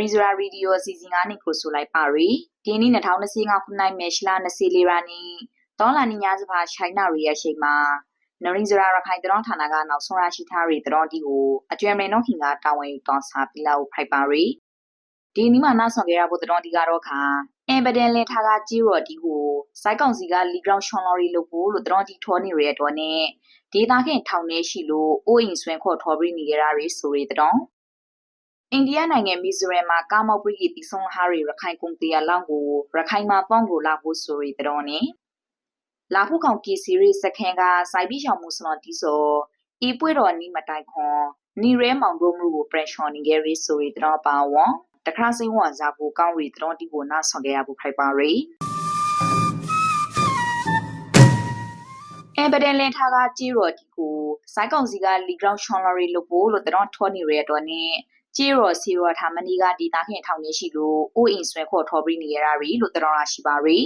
ရီဇရာရေဒီယိုအစီအစဉ်ကနေကိုဆိုလိုက်ပါရီဒီနေ့2025ခုနှစ်မေရှလာ24ရာနီတောလာနီညာစပါချိုင်နာရီရဲ့ရှိမှာနရီဇရာရခိုင်တရောင်းဌာနကနောက်ဆုံးရရှိထားရီတရောင်းဒီကိုအကျွမ်းမယ်နှုတ်ခင်ကတာဝန်ယူတောင်းစားပြလောက်ဖိုက်ပါရီဒီနီမှာနောက်ဆောင်ခဲ့ရဖို့တရောင်းဒီကတော့ခါအင်ပဒန်လင်ထားကကြီးရော်ဒီကိုစိုက်ကောင်စီကလီဂရောင်းရှွန်လော်ရီလို့ပို့လို့တရောင်းဒီထောနေရတဲ့တော့နဲ့ဒေတာခင်ထောင်နေရှိလို့အိုးအိမ်ဆွဲခေါ်ထော်ပြီးနေကြတာရီဆိုရီတရောင်း အိန္ဒိယနိုင်ငံ မီဇိုရမ်မှာ ကာမောက်ပရိကတီဆုံဟာရီရခိုင်ကုန်တရားလောင်းကို ရခိုင်မှာပေါင်းကိုလာဖို့ဆိုရီတရောနေလာဖို့ကောင်ကီစီရီစခင်ကစိုက်ပြီးရှောင်မှုစလော်တီဆိုဤပွေတော်နီမတိုင်ခွန်နီရဲမောင်တို့မှုကိုပရက်ရှော်နေကြရီဆိုရီတရောပါဝွန်တခါစိဝါဇာကိုကောင်းရီတရောတီကိုနာဆောင်ကြရဖို့ဖိုက်ပါရီအဘဒန်လန်ထားကကြီးရော်ဒီကိုစိုက်ကောင်စီကလီဂရောင်းရှွန်လော်ရီလို့ပို့လို့တရောထောနေရတဲ့တော့နဲ့ ကျေရော်စီရော်ထာမနီကဒေတာခင်ထောင်နေရှိလို့အိုးအိမ်ဆွဲခေါ်ထော်ပြီးနေရတာရီလို့တတော်ရရှိပါရီ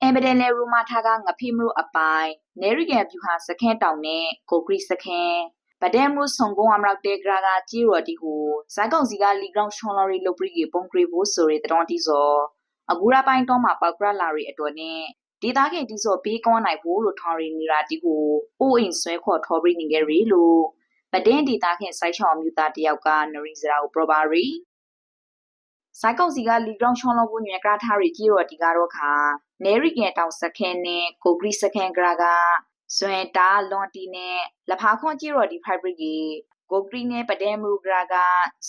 အမ်ဘဒန်လေရူမာထာကငဖိမလို့အပိုင်နေရီကန်ပြူဟာစခန်းတောင်နဲ့ကိုဂရီစခန်းဗဒဲမှုဆုံကုန်းအမရောက်တဲ့ဂရာကကျေရော်ဒီကိုဇိုင်းကောင်စီကလီဂရောင်းရှွန်လော်ရီလုပရီကေပုံဂရီဖို့ဆိုရတဲ့တော်တီစောအကူရာပိုင်းတော့မှာပောက်ကရလာရီအတော်နဲ့ဒေတာခင်တီစောဘေးကောင်းနိုင်ဖို့လို့ထောင်ရီနေတာဒီကိုအိုးအိမ်ဆွဲခေါ်ထော်ပြီးနေကြရီလို့ ပဒင်းဒေတာခင်စိုက်ချောင်းမြူသားတယောက်ကနရီစရာကိုပရပါရီစိုက်ကောက်စီကလီဂရောင်းချွန်လောဘူးညွေကရာထားရီကြီးရော်ဒီကတော့ခါနေရီကန်တောင်စခဲနဲ့ကိုဂရီစခဲဂရာကဇွန်တာလွန်တီနဲ့လဖာခွန်ကြီးရော်ဒီဖိုက်ဘရီကြီးကိုဂရီနဲ့ပဒဲမရူဂရာက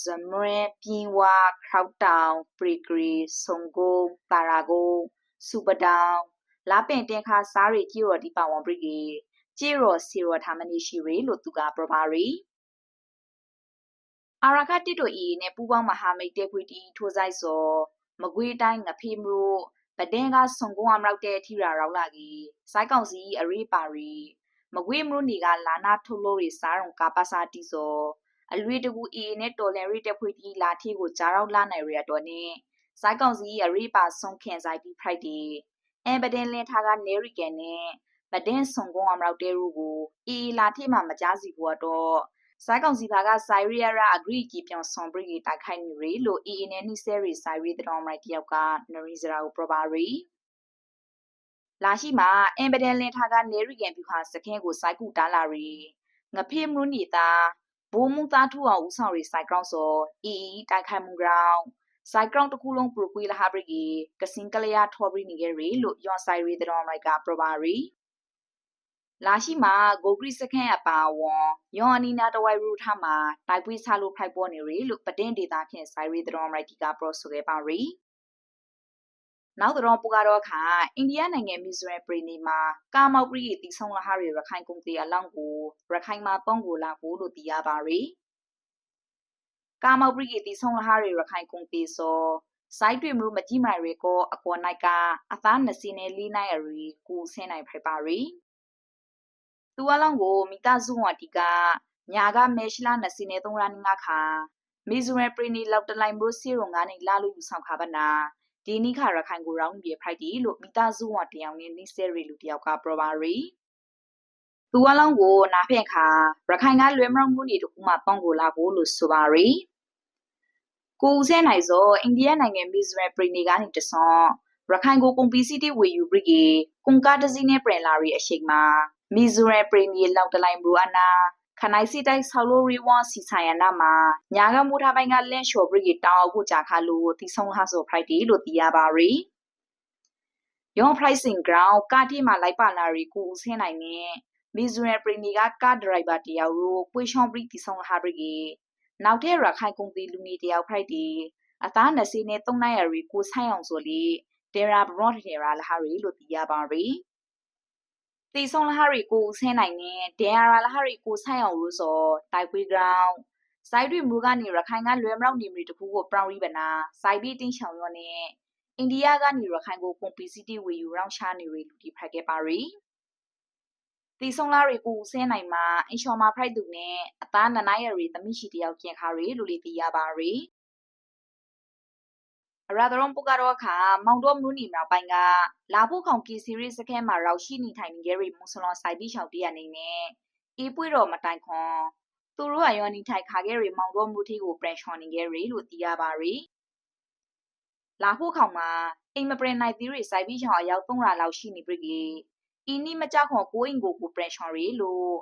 ဇမရဲပြင်းဝါခရောက်တောင်ပရီဂရီဆုံကိုတာရာကိုစူပဒေါင်လာပင်တင်ခါစားရီကြီးရော်ဒီပါဝန်ဘရီကြီး ကျေရော်စီရော်ထာမနီရှိရီလို့သူကပရပါရီအာရကတစ်တို့ဤနဲ့ပူပေါင်းမဟာမိတ်တဲ့ခွေတီထိုးဆိုင်စောမကွေးတိုင်းငဖေးမလို့ပဒင်းကဆုံကုန်းအမရောက်တဲ့ထီရာရောက်လာကြီးစိုက်ကောင်စီအရေးပါရီမကွေးမလို့နေကလာနာထုတ်လို့ရစားရုံကပါစာတီစောအလွေတကူအေနဲ့တော်လန်ရီတဲ့ဖွေတီလာထီကိုကြားရောက်လာနိုင်ရတော့နေစိုက်ကောင်စီအရေးပါဆုံးခင်ဆိုင်ပြီးဖိုက်တီအမ်ဘဒင်လင်ထားကနေရီကန်နဲ့ ပဒင်းဆုံကုန်းအမရောက်တဲ့ရူကိုအေလာထိမှမကြားစီဘူးတော့စိုက်ကောင်စီဘာကဆိုင်ရီယာရာအဂရီကြီးပြောင်းဆွန်ဘရီတိုက်ခိုက်နေရီလို့အေအေနဲ့နိဆယ်ရီဆိုင်ရီတော်မိုက်တယောက်ကနရီဇရာကိုပရပါရီလာရှိမှာအင်ဘဒန်လင်ထားကနေရီကန်ပြူဟာစခင်းကိုစိုက်ကူတားလာရီငဖေးမလို့နေတာဘိုးမူသားထူအောင်ဦးဆောင်ရီစိုက်ကောင်စောအေအေတိုက်ခိုက်မှုကြောင့်ဆိုင်ကရောင်းတစ်ခုလုံးပရိုကွေလာဟာဘရီကစင်ကလျာထော်ဘရီနေကြရီလို့ယောဆိုင်ရီတော်မိုက်ကပရပါရီ လာရှိမှာဂိုဂရီစခန့်အပါဝွန်ယောအနီနာတဝိုင်ရူထမှာတိုက်ပွေးဆလို့ဖိုက်ပေါ်နေရီလို့ပတင်းဒေတာဖြင့်ဆိုင်ရီဒရောမရိုက်တီကပရော့ဆိုခဲ့ပါရီနောက်တော့ပူကတော့ခါအိန္ဒိယနိုင်ငံမီဇိုရမ်ပရီနီမှာကာမောက်ပရီတီဆုံလာဟာရီရခိုင်ကုန်တီအလောင်းကိုရခိုင်မှာပေါင်းကိုလာဖို့လို့သိရပါရီကာမောက်ပရီတီဆုံလာဟာရီရခိုင်ကုန်တီဆိုစိုက်တွေမလို့မကြည့်မိုင်ရီကိုအကောနိုင်ကအသားနစီနယ်လီနိုင်ရီကိုဆင်းနိုင်ဖိုက်ပါရီ သူအလောင်းကိုမိသားစုဝတီကညာကမဲရှလာနစီနေသုံးရနငါခါမီဇူရပရီနီလောက်တလိုင်ဘိုစီရုံငါနေလာလို့ယူဆောင်ခါပနာဒီနိခရခိုင်ကိုရောင်းပြေဖိုက်တီလို့မိသားစုဝတယောင်နဲ့နိဆယ်ရီလူတယောက်ကပရပါရီသူအလောင်းကိုနာဖက်ခါရခိုင်ကလွယ်မရောမှုနေတခုမှပေါင်းကိုလာဖို့လို့ဆိုပါရီကိုဦးစဲနိုင်စောအိန္ဒိယနိုင်ငံမီဇူရပရီနီကနေတဆောင်းရခိုင်ကိုကုန်ပီစီတီဝေယူပရိကေကုန်ကားတစည်းနဲ့ပြန်လာရီအရှိန်မှာ မီဇိုရမ်ပရီမီလောက်တလိုင်ဘူအနာခနိုင်စီတိုက်ဆော်လိုရီဝါစီဆိုင်ယနာမှာညာကမူထားပိုင်းကလင့်ရှော်ဘရီတောင်းဖို့ကြာခါလို့တီဆုံဟာဆိုဖရိုက်တီလို့သိရပါရီယော pricing ground ကားတိမှာလိုက်ပါလာရီကိုဦးဆင်းနိုင်နေမီဇိုရမ်ပရီမီကကားဒရိုက်ဘာတယောက်ကိုပွေရှောင်းဘရီတီဆုံဟာဘရီနောက်ထည့်ရခိုင်ကုန်တီလူနေတယောက်ဖရိုက်တီအသားနစီနဲ့သုံးနိုင်ရီကိုဆိုင်အောင်ဆိုလေဒေရာဘရော့ထေရာလာဟာရီလို့သိရပါရီ တီဆုံလဟရီကိုဆင်းနိုင်နဲ့ဒဲယာရာလဟရီကိုဆိုင်အောင်လို့ဆိုတိုက်ပွေးဂရောင်းစိုက်တွေမူကနေရခိုင်ကလွယ်မရောက်နေမီတခုကိုပရောင်ရီပနာစိုက်ပြီးတင်းချောင်ရောနဲ့အိန္ဒိယကနေရခိုင်ကိုကွန်ပီစီတီဝေယူရောင်းချနေရီလူဒီဖက်ခဲ့ပါရီတီဆုံလာရီကိုဆင်းနိုင်မှာအင်ရှော်မာဖရိုက်သူနဲ့အသားနနိုင်ရီသမီးရှိတယောက်ကျင်ခါရီလူလီတီရပါရီ ရာဒရုံပုကတော့ခါမောင်တော်မနူနီမြောက်ပိုင်းကလာဖို့ခေါင်ကီစီရီစခဲမှာရောက်ရှိနေထိုင်နေကြရီမူဆလွန်ဆိုင်ပြီးရှောက်တရနေနဲ့အေးပွေတော့မတိုင်ခွန်သူတို့ကယောနီထိုက်ခါခဲ့ရီမောင်တော်မူထီကိုပရက်ရှော်နေခဲ့ရီလို့သိရပါရီလာဖို့ခေါင်မှာအိမ်မပရနိုင်သီရီစိုက်ပြီးချောင်းအယောက်300လောက်ရှိနေပြီကြီးအင်းနီမကြခွန်ကိုအင်ကိုကိုပရက်ရှော်ရီလို့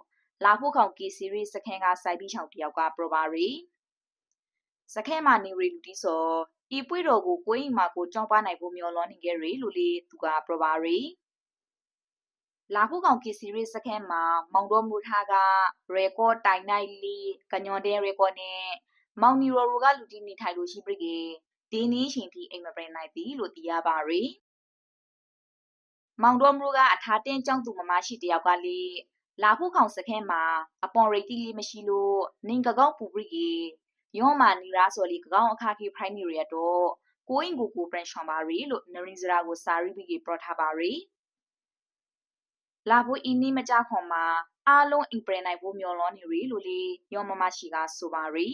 လာဖို့ခေါင် K series စခန်းကစိုက်ပြီးချောင်းတယောက်ကပရပါရီစခဲမှာနေရီလူတီဆို ဤပွေတော်ကိုကိုအိမ်မှာကိုကြောင်းပါနိုင်ဖို့မျော်လွန်နေခဲ့ရီလို့လေသူကပရပါရီလာဖို့ကောင်ကီစီရီစခဲမှာမောင်တော်မူထားကရေကော့တိုင်နိုင်လီကညွန်တဲ့ရေကော့နဲ့မောင်နီရိုရိုကလူတီနေထိုင်လို့ရှိပြီကေဒီနည်းရှင်တီအိမ်မပရင်နိုင်သည်လို့သိရပါရီမောင်တော်မူကအထာတင်းကြောင်းသူမမရှိတယောက်ကလေလာဖို့ကောင်စခဲမှာအပွန်ရိတီလေးမရှိလို့နင်ကကောက်ပူပြီကေ ယောမာနီရာဆိုလီကကောက်အခါခိဖိုင်နီရီရတော့ကိုအင်ကိုကိုပရန်ရှောင်ပါရီလို့နရင်စရာကိုစာရီဘီကေပရထားပါရီလာဖို့အင်းနီမကြခွန်မှာအားလုံးအင်ပရနိုင်ဖို့မျော်လွန်နေရီလို့လေယောမမရှိကဆိုပါရီ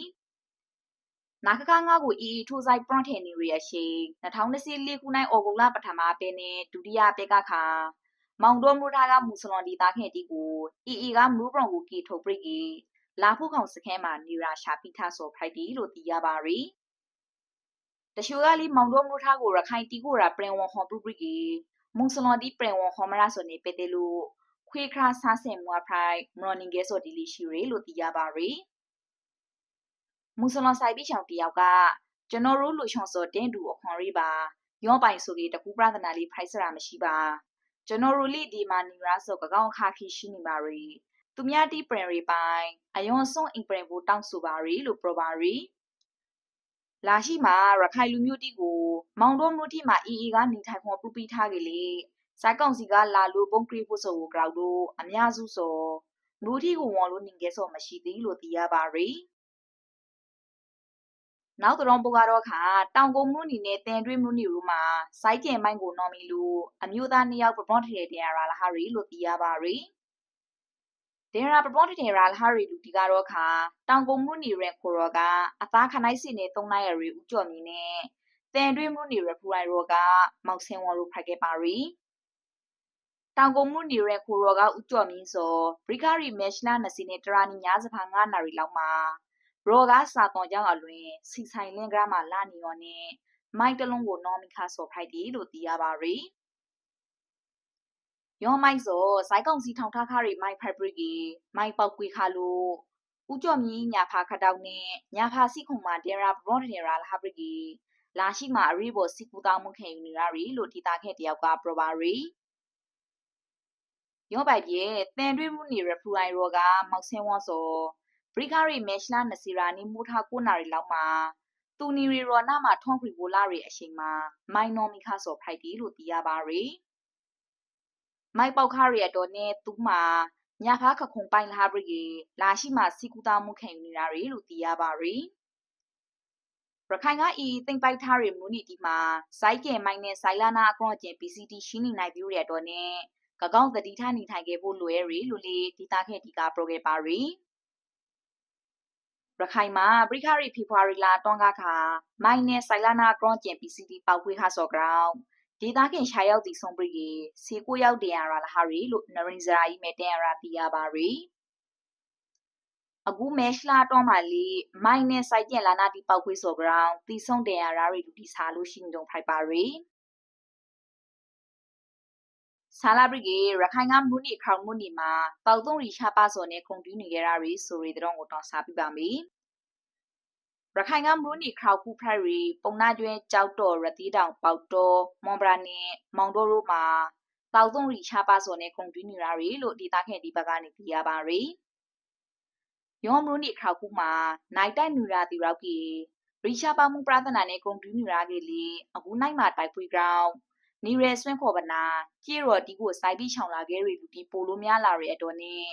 နာခကငါကိုအီအီထိုးဆိုင်ပရွန်ထေနေရီအရှိ2024ခုနိုင်အော်ဂုလာပထမပဲနဲ့ဒုတိယပဲကခါမောင်တော်မူထားကမူဆလွန်ဒီတာခဲ့တီကိုအီအီကမူဘရွန်ကိုကီထုတ်ပရိကီ လာဖို့ကောင်စခဲမှာနေရာရှာပိထဆိုဖိုက်တီလို့သိရပါရီတချို့ကလီမောင်တော်မူထားကိုရခိုင်တီကိုရာပရင်ဝန်ဟောပရိကီမုံစလွန်ဒီပရင်ဝန်ဟောမရာဆိုနေပေတဲလို့ခွေခရာဆာဆင်မွာဖရိုင်မရနင်ဂဲဆိုဒီလီရှိရီလို့သိရပါရီမုံစလွန်ဆိုင်ပြီးချောင်တယောက်ကကျွန်တော်တို့လူချောင်စောတင်းတူအခွန်ရီပါယောပိုင်ဆိုကြီးတကူပရဒနာလေးဖိုက်စရာမရှိပါကျွန်တော်တို့လိဒီမာနီရာဆိုကကောင်းခါခိရှိနေပါရီ သူများတီပရင်ရီပိုင်အယွန်ဆုံးအင်ပရင်ကိုတောင်းဆိုပါရီလို့ပြောပါရီလာရှိမှာရခိုင်လူမျိုးတီကို မောင်တော်မျိုးတီမှာအီအီကနေထိုင်ခွန်ပူပီထားကြလေစိုက်ကောင်စီကလာလို့ပုံကရီဖို့ဆိုကိုကြောက်လို့အများစုဆိုမျိုးတီကိုဝန်လို့နေခဲ့ဆိုမရှိသေးလို့သိရပါရီနောက်တော်ပုကတော့ခါတောင်ကုန်းမှုနီနဲ့တန်တွင်းမှုနီရူမှာစိုက်ကျင်မိုင်းကိုနော်မီလူအမျိုးသားနှစ်ယောက်ပပွန်ထရေတင်ရလာဟာရီလို့သိရပါရီ ဒေရာပပွန်ထရေရာလာဟာရီလူဒီကတော့ခါတောင်ကုန်းမှုနီရဲခိုရောကအသားခနိုင်စီနဲ့သုံးနိုင်ရရီဦးကျော်မီနဲ့တန်တွင်းမှုနီရဖူရိုင်ရောကမောက်ဆင်ဝေါ်လိုဖိုက်ခဲ့ပါရီတောင်ကုန်းမှုနီရဲခိုရောကဦးကျော်မီဆိုဘရိကာရီမက်ရှလာနစီနဲ့တရာနီညာစဖာ9နာရီလောက်မှာရောကစာသွန်ကြောင့်အလွင်စီဆိုင်လင်ဂရမှာလာနေရောနဲ့မိုက်တလုံးကိုနော်မီခါဆော်ဖိုက်တီလို့သိရပါရီ ယောမိုက်ဆိုစိုက်ကောင်စီထောင်ထားခါရီမိုက်ဖက်ဘရီကီမိုက်ပေါက်ကွေခါလို့ဦးကျော်မြင့်ညာဖာခတောက်နဲ့ညာဖာစီခုံမှာဒေရာဘရော့ဒေရာလာဘရီကီလာရှိမှာအရီဘောစီကူတောင်းမှုခင်ယူနေရရီလို့ဒီတာခဲ့တယောက်ကပရပါရီယောပိုက်ပြေတန်တွင်းမှုနေရဖူလိုက်ရောကမောက်ဆင်းဝန်းဆိုရိကာရီမက်ရှလာနစီရာနီမူထာကိုနာရီလောက်မှာတူနီရီရောနာမှာထွန်ခရီဘိုလာရီအချိန်မှာမိုင်နော်မီခါဆိုဖိုက်တီလို့သိရပါရီ မိုက်ပေါက်ခါရီအတော်နဲ့သူ့မှာညာဖားခခုံပိုင်လာဘရီလာရှိမှာစီကူတာမှုခံယူနေတာရီလို့သိရပါရီရခိုင်ကအီသိမ့်ပိုက်ထားရီမူနီတီမှာစိုက်ကင်မိုင်းနဲ့စိုင်လာနာအကောင့်ကျင် PCT ရှင်းနေနိုင်ပြီးရတော့နဲ့ကကောင်းသတိထားနေထိုင်ခဲ့ဖို့လွယ်ရီလို့လေဒီတာခဲ့ဒီကပရိုဂရမ်ပါရီရခိုင်မှာပရိခရီဖေဖော်ဝါရီလတွန်းကားခါမိုင်းနဲ့ဆိုင်လာနာဂရွန်ကျင် PCT ပောက်ခွေးခါစော်ဂရောင်း ဒေတာခင်ရှာရောက်သည့်ဆုံးပရိကေစီကိုရောက်တင်ရလာဟာရီလို့နရင်ဇရာကြီးမဲ့တင်ရတာသိရပါရီအခုမဲရှလာတော့မှလေမိုင်းနဲ့စိုက်ကျင်လာနာဒီပောက်ခွေးစော်ဂရောင်းတီဆုံးတင်ရတာရီလူဒီစားလို့ရှိနေတော့ဖိုက်ပါရီဆာလာဘရီကေရခိုင်ကမူနီခေါမူနီမှာပေါက်သုံးရီချပါစော်နဲ့ခုံတူးနေကြရရီဆိုရီတဲ့တော့ကိုတောင်းစားပြပါမယ် ရခိုင်ကမူနီခေါခုဖရရီပုံနာကျွဲကြောက်တော်ရတိတောင်ပေါက်တော်မွန်ဘရာနဲ့မောင်တော်တို့မှာပေါက်သုံးရီချပါစော်နဲ့ခုံတူးနေရရီလို့ဒေတာခဲ့ဒီဘက်ကနေသိရပါရီယောမူနီခေါခုမှာနိုင်တိုက်နူရာတီရောက်ကြီးရီရှာပါမှုပရသနာနဲ့ခုံတူးနေရကြီးလေအခုနိုင်မှာတိုက်ပွေးကောင်နီရဲဆွန့်ခေါ်ပနာကြေရော်ဒီကိုစိုက်ပြီးချောင်လာခဲ့ရီလူဒီပိုလိုများလာရဲ့အတော်နဲ့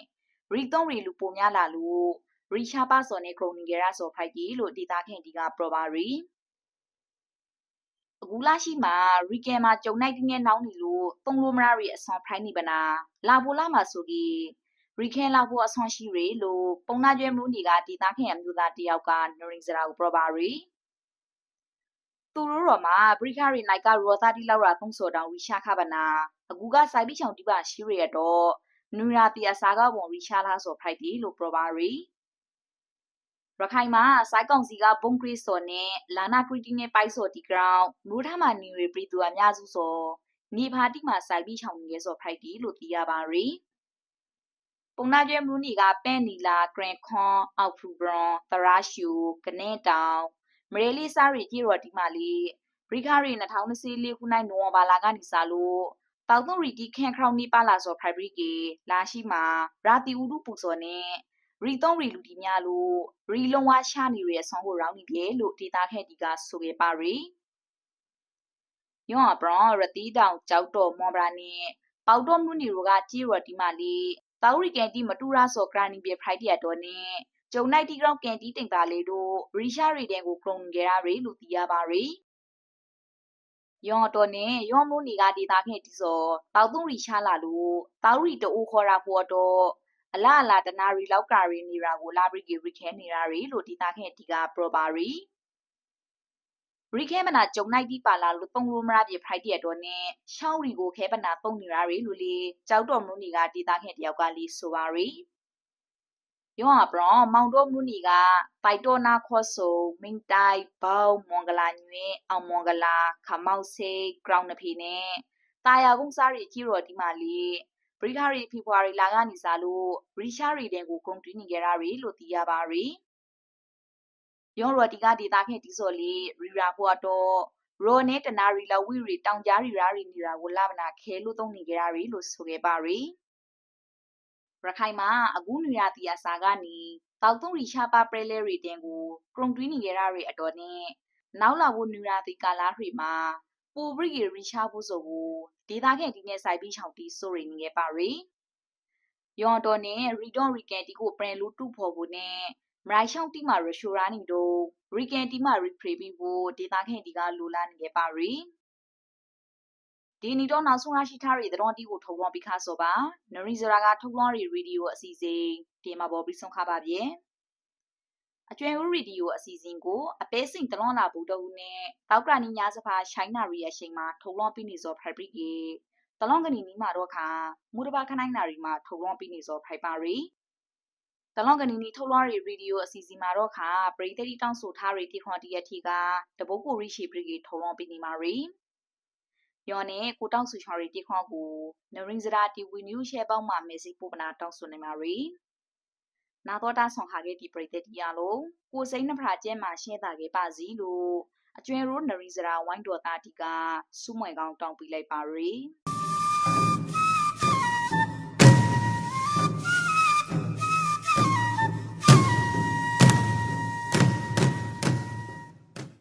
ရီသုံးရီလူပိုများလာလို့ ရီရှာပါစော်နဲ့ခရိုနီဂရာစော်ဖိုက်ကြီးလို့ဒေတာခင်ဒီကပရပါရီအခုလာရှိမှာရီကယ်မှာကြုံနိုင်တဲ့နောင်းနေလို့သုံးလိုမရရီအဆောင်ဖိုင်းနေပနာလာဖိုလာမှာဆိုကြီးရီခဲလာဖို့အဆောင်ရှိရီလို့ပုံနာကျွဲမှုနေကဒေတာခင်အမျိုးသားတယောက်ကနိုရင်စရာကိုပရပါရီသူတို့တော့မှာဘရိခရီနိုင်ကရောသားတိလောက်ရာသုံးစော်တောင်ဝီရှာခပါနာအကူကစိုက်ပြီးချောင်တိပါရှိရတော့နူရာတီအစာကပုံဝီရှာလာဆိုဖိုက်တီလို့ပရပါရီ ရခိုင်မှာစိုက်ကောင်စီကဘုံကရစ်စော်နဲ့လာနာကရီတီနဲ့ပိုက်စော်တီဂရောင်းမူထမနီရီပရီတူအများစုစော်နေပါတိမှာစိုက်ပြီးချောင်းနေစော်ဖရိုက်တီလို့သိရပါရီပုံနာကျွဲမလူနီကပဲ့နီလာဂရန်ခွန်အောက်ဖူဘရွန်သရာရှူကနေတောင်မရေလီစာရီကြီးရော်ဒီမာလီဘရိခါရီ2024ခုနိုင်နိုဝင်ဘာလကနေစလို့တောက်သုံးရီတီခန်ခရောင်နီပါလာစော်ဖရိုက်ဘရီကေလာရှိမှာရာတီဦးဒူပူစော်နဲ့ ရီသုံးရီလူဒီများလို့ရီလုံးဝရှာနေရဆောင်းကိုရောင်းနေတယ်လို့ဒေတာခဲ့ဒီကဆိုခဲ့ပါရီယောဘရွန်ရတီတောင်ကြောက်တော်မော်ဘရာနဲ့ပေါတော်မှုနီရိုကကြီးရတီမာလီတောက်ရီကန်တီမတူရာဆော့ဂရန်နီပြေဖရိုက်တီရတော်နဲ့ကျုံနိုင်တီကောင်ကန်တီတင်တာလေးတို့ရီရှာရီတန်ကိုကလုံကြရရီလို့သိရပါရီယောတော်နဲ့ယောမိုးနီကဒေတာခဲ့တီစောတောက်သုံးရီရှာလာလို့တောက်ရီတူခေါ်ရာပေါ်တော့ အလားအလာတနာရီလောက်ကာရီနေရာကိုလာဘရီကရီခဲနေတာရီလို့ဒေတာခဲ့တီကပရိုပါရီရီခဲမနာကြုံနိုင်ဒီပါလာလို့တုံးလို့မရပြေဖရိုက်တဲ့တော့နဲ့ရှောင်းရီကိုခဲပနာပုံနေရရီလို့လေကြောက်တော်မလို့နေကဒေတာခဲ့တယောက်ကလေးဆိုပါရီယောအပရောမောင်တော်မူနီကပိုက်တော်နာခော့ဆုံမင်းတိုင်ဘောင်းမွန်ဂလာညွေအောင်မွန်ဂလာခမောက်ဆေးဂရောင်းနဖီနဲ့တာယာကုန်းစားရီကြီးတော်ဒီမာလီ ဘရိခါရီဖေဖော်ဝါရီလကနေစလို့ရီရှာရီတဲ့ကိုကုန်တွင်းနေကြတာရီလို့သိရပါရီယောရတီကဒေတာခဲ့တီစော်လီရီရာဘွားတော့ရိုနဲ့တနာရီလဝီရီတောင်ကြားရီရာရီနေတာကိုလာမနာခဲလို့သုံးနေကြတာရီလို့ဆိုခဲ့ပါရီရခိုင်မှာအခုနွေရာတီယာစာကနေတောက်သုံးရီရှာပါပရဲလဲရီတင်ကိုကရုံတွင်းနေကြတာရီအတော်နဲ့နောက်လာဖို့နွေရာတီကာလာရီမှာ ပူဘရီရီရှာဖို့ဆိုကိုဒေတာခဲ့ဒီနဲ့စိုက်ပြီးချောင်းတီဆိုရီနေခဲ့ပါရီယော်တော်နဲ့ရီဒွန်ရီကန်တီကိုပရင်လူတူဖို့ကိုနဲ့မရိုင်ရှောင်းတီမှာရရှိုရာနီတို့ရီကန်တီမှာရီဖရီဘီဖို့ဒေတာခဲ့ဒီကလိုလာနေခဲ့ပါရီဒီနီတော့နောက်ဆုံးရရှိထားတဲ့သတော်တီကိုထုတ်လွှင့်ပြီးခါဆိုပါနရီဇရာကထုတ်လွှင့်ရရေဒီယိုအစီအစဉ်ဒီမှာပေါ်ပြီးဆုံးခပါဗျ အကျွဲဦးရေဒီယိုအစီအစဉ်ကိုအပဲစိန်တလွန်လာဘူးတော့နဲ့တောက်ကရနီညာစဖာရှိုင်းနာရီရဲ့ချိန်မှာထုတ်လွှင့်ပြီးနေစောဖရိုက်ပရီကေတလွန်ကနီနီမှာတော့ခါမူတဘာခနိုင်နာရီမှာထုတ်လွှင့်ပြီးနေစောဖရိုက်ပါရီတလွန်ကနီနီထုတ်လွှင့်ရရေဒီယိုအစီအစဉ်မှာတော့ခါပရိသတ်တောင်းဆိုထားရတီခွန်တီရတီကတပုတ်ကိုရီရှိပရီကေထုတ်လွှင့်ပြီးနေမှာရီယောနဲ့ကိုတောက်စုချော်ရီတိခွန်ကိုနရင်းစရာတီဝီနျူရှဲပေါင်းမှာမေစီပိုပနာတောက်စုနေမှာရီ နာတော့တာဆောင်ခါခဲ့ဒီပရိသတ်တီရလို့ကိုစိမ့်နှဖရာကျဲမှာရှဲတာခဲ့ပါစီလို့အကျွဲရိုးနရင်းစရာဝိုင်းတော်တာတီကစုမွဲကောင်းတောင်းပြလိုက်ပါရီ